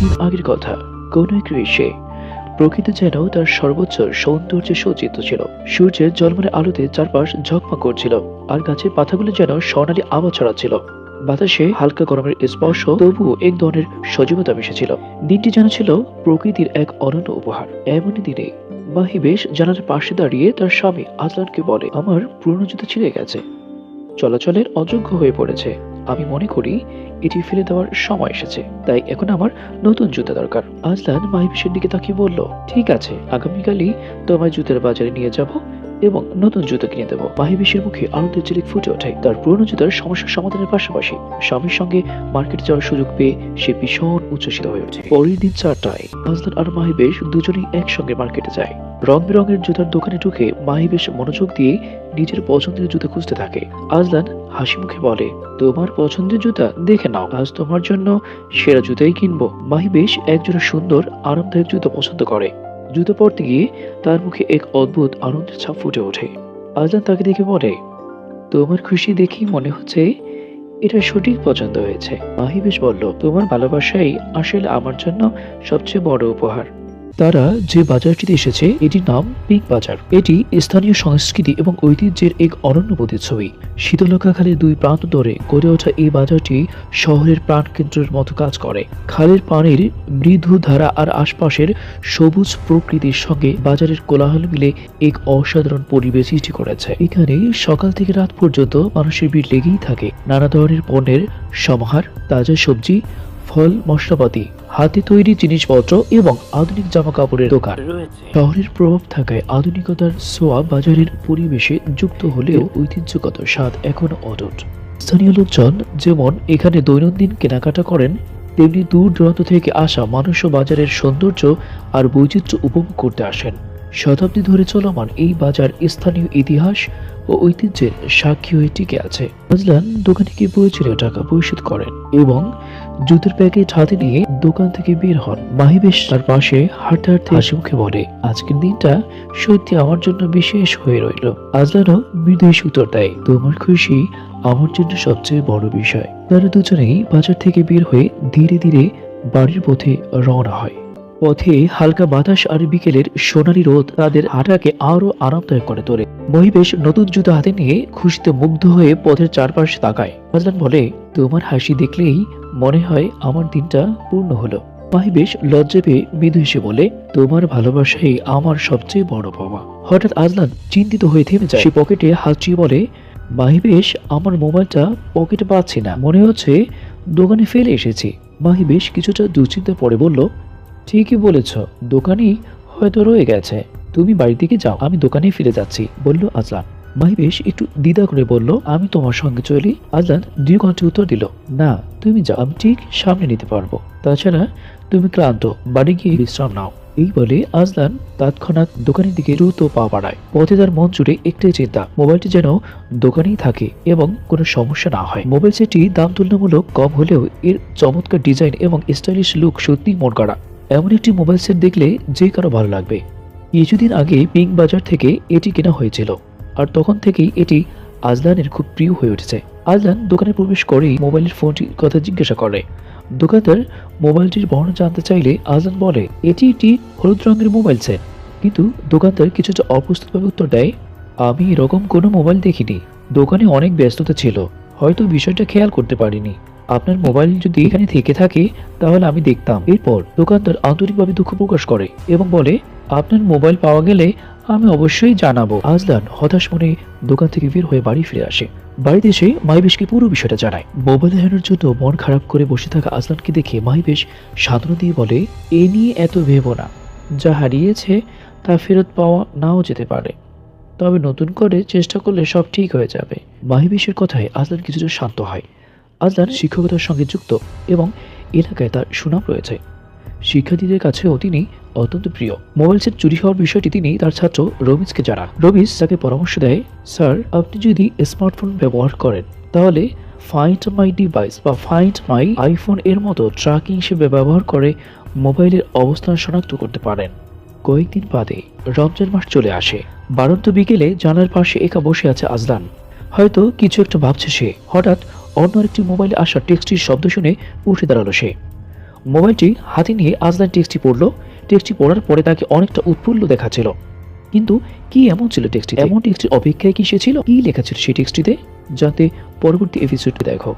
দিন আগের কথা কোন এক গ্রীষ্মে প্রকৃতি যেন তার সর্বোচ্চ সৌন্দর্যে সজ্জিত ছিল। সূর্যের জলমলে আলোতে চারপাশ ঝকমক করছিল, আর গাছের পাতাগুলো যেন স্বর্ণালী আলো ছড়াচ্ছিল। বাতাসে হালকা গরমের স্পর্শ, তবুও এক ধরনের সজীবতা মিশেছিল। দিনটি যেন ছিল প্রকৃতির এক অনন্য উপহার। এমনই দিনে মাহি বেশ জানালার পাশে দাঁড়িয়ে তার স্বামী আজলানকে বলে, আমার পুরনো জুতো ছিঁড়ে গেছে। চলাচলের অযোগ্য হয়ে পড়েছে। আমি মনে করি এটি ফেলে দেওয়ার সময় এসেছে। তাই এখন আমার নতুন জুতা দরকার। আজলান মাহিবেশের দিকে তাকিয়ে বলল, ঠিক আছে, আগামীকালই তোমায় জুতের বাজারে নিয়ে যাব। এবং নতুন জুতো কিনে দেবো। মাহিবেশের মুখে আনন্দের চিলিক ফুটে ওঠে, তার পুরনো জুতার সমস্যার সমাধানের পাশাপাশি স্বামীর সঙ্গে মার্কেট যাওয়ার সুযোগ পেয়ে সে ভীষণ উচ্ছ্বসিত হয়ে ওঠে। পরের দিন চারটায় আজলান আর মাহিবেশ দুজনেই একসঙ্গে মার্কেটে যায়। রং বেরঙের জুতার দোকানে ঢুকে মাহিবেশ মনোযোগ দিয়ে নিজের পছন্দের জুতা খুঁজতে থাকে। আজলান হাসি মুখে বলে, তোমার পছন্দের জুতা দেখে নাও। আজ তোমার জন্য সেরা জুতাই কিনবো। মাহি বেশ একজোড়া সুন্দর, আরামদায়ক জুতো পছন্দ করে। জুতো পরতে গিয়ে তার মুখে এক অদ্ভুত আনন্দের ছাপ ফুটে ওঠে। আজান তাকে দেখে বলে, তোমার খুশি দেখি মনে হচ্ছে এটা সঠিক পছন্দ হয়েছে। মাহি বেশ বলল, তোমার ভালোবাসাই আসলে আমার জন্য সবচেয়ে বড় উপহার। তারা যে বাজারটিতে এসেছে, এটির নাম পিঙ্ক বাজার। এটি স্থানীয় সংস্কৃতি এবং ঐতিহ্যের এক অনন্য প্রতিচ্ছবি। শীতলকা খালের দুই প্রান্ত ধরে গড়ে ওঠা এই বাজারটি শহরের প্রাণকেন্দ্রের মতো কাজ করে। খালের পানির মৃদু ধারা আর আশপাশের সবুজ প্রকৃতির সঙ্গে বাজারের কোলাহল মিলে এক অসাধারণ পরিবেশ সৃষ্টি করেছে। এখানে সকাল থেকে রাত পর্যন্ত মানুষের ভিড় লেগেই থাকে। নানা ধরনের পণ্যের সমাহার, তাজা সবজি ফল মশলাপাতি হাতে তৈরি জিনিসপত্র এবং আধুনিক জামা কাপড়ের দোকান। রয়েছে। শহরের প্রভাব থাকায় আধুনিকতার সোয়া বাজারের পরিবেশে যুক্ত হলেও ঐতিহ্যগত স্বাদ এখনও অটুট। স্থানীয় লোকজন যেমন এখানে দৈনন্দিন কেনাকাটা করেন তেমনি দূর দূরান্ত থেকে আসা মানুষও বাজারের সৌন্দর্য আর বৈচিত্র্য উপভোগ করতে আসেন। শতাব্দী ধরে চলমান এই বাজার স্থানীয় ইতিহাস ও ঐতিহ্যের সাক্ষী হয়ে টিকে আছে। বুঝলেন দোকানে গিয়ে প্রয়োজনীয় টাকা পরিশোধ করেন এবং জুতোর প্যাকেট হাতে নিয়ে দোকান থেকে বের হন। মাহি বেশ তার পাশে হাঁটতে হাঁটতে হাসি মুখে বলে, আজকের দিনটা সত্যি আমার জন্য বিশেষ হয়ে রইল। আজলানো বিদেশ উত্তর দেয়। তোমার খুশি আমার জন্য সবচেয়ে বড় বিষয়। তারা দুজনেই বাজার থেকে বের হয়ে ধীরে ধীরে বাড়ির পথে রওনা হয়। পথে হালকা বাতাস আর বিকেলের সোনালি রোদ তাদের হাঁটাকে আরও আরামদায়ক করে তোলে। মহিবেশ নতুন জুতো হাতে নিয়ে খুশিতে মুগ্ধ হয়ে পথের চারপাশ তাকায়। আজলান বলে, তোমার হাসি দেখলেই মনে হয় আমার দিনটা পূর্ণ হলো। মাহিবেশ লজ্জা পেয়ে মৃদু হেসে বলে, তোমার ভালোবাসাই আমার সবচেয়ে বড় পাওয়া। হঠাৎ আজলান চিন্তিত হয়ে থেমে যায়। সে পকেটে হাত চিয়ে বলে, মাহিবেশ, আমার মোবাইলটা পকেটে পাচ্ছি না। মনে হচ্ছে দোকানে ফেলে এসেছি। মাহিবেশ কিছুটা দুশ্চিন্তা পরে বলল ঠিকই বলেছ, দোকানেই হয়তো রয়ে গেছে। তুমি বাড়ি থেকে যাও, আমি দোকানে ফিরে যাচ্ছি, বলল আজলান। মাহিবেশ একটু দ্বিধা করে বলল, আমি তোমার সঙ্গে চলি। আজলান দুই ঘণ্টা উত্তর দিল, না, তুমি যাও, আমি ঠিক সামনে নিতে পারব। তাছাড়া তুমি ক্লান্ত, বাড়ি গিয়ে বিশ্রাম নাও। এই বলে আজলান তৎক্ষণাৎ দোকানের দিকে দ্রুত পা বাড়ায়। পথে তার মন জুড়ে একটাই চিন্তা, মোবাইলটি যেন দোকানেই থাকে এবং কোনো সমস্যা না হয়। মোবাইল সেটটি দাম তুলনামূলক কম হলেও এর চমৎকার ডিজাইন এবং স্টাইলিশ লুক সত্যিই মন করা এমন একটি মোবাইল সেট দেখলে যে কারও ভালো লাগবে। কিছুদিন আগে পিঙ্ক বাজার থেকে এটি কেনা হয়েছিল, আর তখন থেকেই এটি আজলানের খুব প্রিয় হয়ে উঠেছে। আজলান দোকানে প্রবেশ করেই মোবাইলের ফোনটির কথা জিজ্ঞাসা করে। দোকানদার মোবাইলটির বর্ণনা জানতে চাইলে আজলান বলে, এটি একটি হলুদ রঙের মোবাইল সেট। কিন্তু দোকানদার কিছুটা অপ্রস্তুতভাবে উত্তর দেয়, আমি এরকম কোনো মোবাইল দেখিনি। দোকানে অনেক ব্যস্ততা ছিল। হয়তো বিষয়টা খেয়াল করতে পারিনি। আপনার মোবাইল যদি এখানে থেকে থাকে, তাহলে আমি দেখতাম। এরপর দোকানদার আন্তরিকভাবে দুঃখ প্রকাশ করে এবং বলে, আপনার মোবাইল পাওয়া গেলে আমি অবশ্যই জানাব। আজলান হতাশ মনে দোকান থেকে বের হয়ে বাড়ি ফিরে আসে। বাড়িতে এসে মাইবেশকে পুরো বিষয়টা জানায়। মোবাইল হারানোর জন্য মন খারাপ করে বসে থাকা আজলানকে দেখে মাইবেশ সান্ত্বনা দিয়ে বলে, এ নিয়ে এত ভেবো না। যা হারিয়েছে তা ফেরত পাওয়া নাও যেতে পারে। তবে নতুন করে চেষ্টা করলে সব ঠিক হয়ে যাবে। মাহিবেশের কথায় আজলান কিছুটা শান্ত হয়। আজলান শিক্ষকতার সঙ্গে যুক্ত এবং এলাকায় তার সুনাম রয়েছে। শিক্ষার্থীদের কাছেও তিনি অত্যন্ত প্রিয়। মোবাইল সেট চুরি হওয়ার বিষয়টি তিনি তার ছাত্র রমিজকে জানান। রমিজ তাকে পরামর্শ দেয়, স্যার, আপনি যদি স্মার্টফোন ব্যবহার করেন, তাহলে ফাইন্ড মাই ডিভাইস বা ফাইন্ড মাই আইফোন এর মতো ট্র্যাকিং হিসেবে ব্যবহার করে মোবাইলের অবস্থান শনাক্ত করতে পারেন। কয়েকদিন বাদে রমজান মাস চলে আসে। বারন্ত বিকেলে জানার পাশে একা বসে আছে আজলান হয়তো কিছু একটা ভাবছে সে। হঠাৎ অন্য একটি মোবাইলে আসা টেক্সটির শব্দ শুনে উঠে দাঁড়াল সে। মোবাইলটি হাতে নিয়ে আজলান টেক্সটি পড়ল। টেক্সটি পড়ার পরে তাকে অনেকটা উৎফুল্ল দেখাচ্ছিল। কিন্তু কি এমন ছিল টেক্সটি এমন টেক্সটির অপেক্ষায় কি সে ছিল? কি লেখা ছিল সেই টেক্সটিতে? যাতে পরবর্তী এপিসোডটি দেখো।